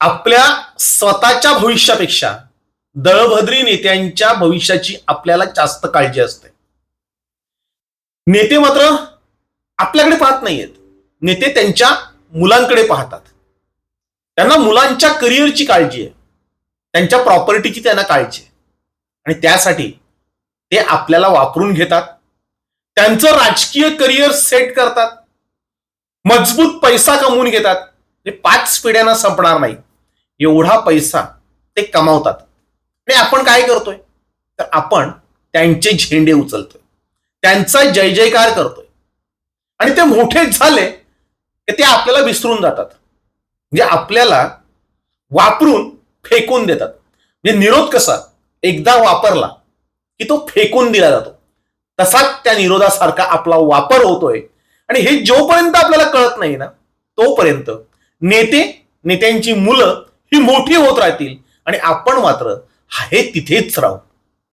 आपल्या स्वतःच्या भविष्यापेक्षा दळभद्री नेत्यांच्या भविष्याची आपल्याला जास्त काळजी असते. नेते मात्र आपल्याकडे पाहत नाहीयेत. नेते त्यांच्या मुलांकडे पाहतात. त्यांना मुलांच्या करिअरची काळजी आहे. त्यांच्या प्रॉपर्टीची त्यांना काळजी आहे. आणि त्यासाठी ते आपल्याला वापरून घेतात. त्यांचं राजकीय करिअर सेट करतात. मजबूत पैसा कमवून घेतात. म्हणजे पाच पिढ्यांना संपणार नाही एवढा पैसा ते कमावतात. आणि आपण काय करतोय? तर आपण त्यांचे झेंडे उचलतोय. त्यांचा जय जयकार करतोय. आणि ते मोठे झाले की ते आपल्याला विसरून जातात. म्हणजे आपल्याला वापरून फेकून देतात. म्हणजे निरोध कसा? एकदा वापरला की तो फेकून दिला जातो. तसाच त्या निरोधासारखा आपला वापर होतोय. आणि हे जोपर्यंत आपल्याला कळत नाही ना तोपर्यंत नेते नेत्यांची मुलं ही मोठी होत राहतील. आणि आपण मात्र हे तिथेच राहू.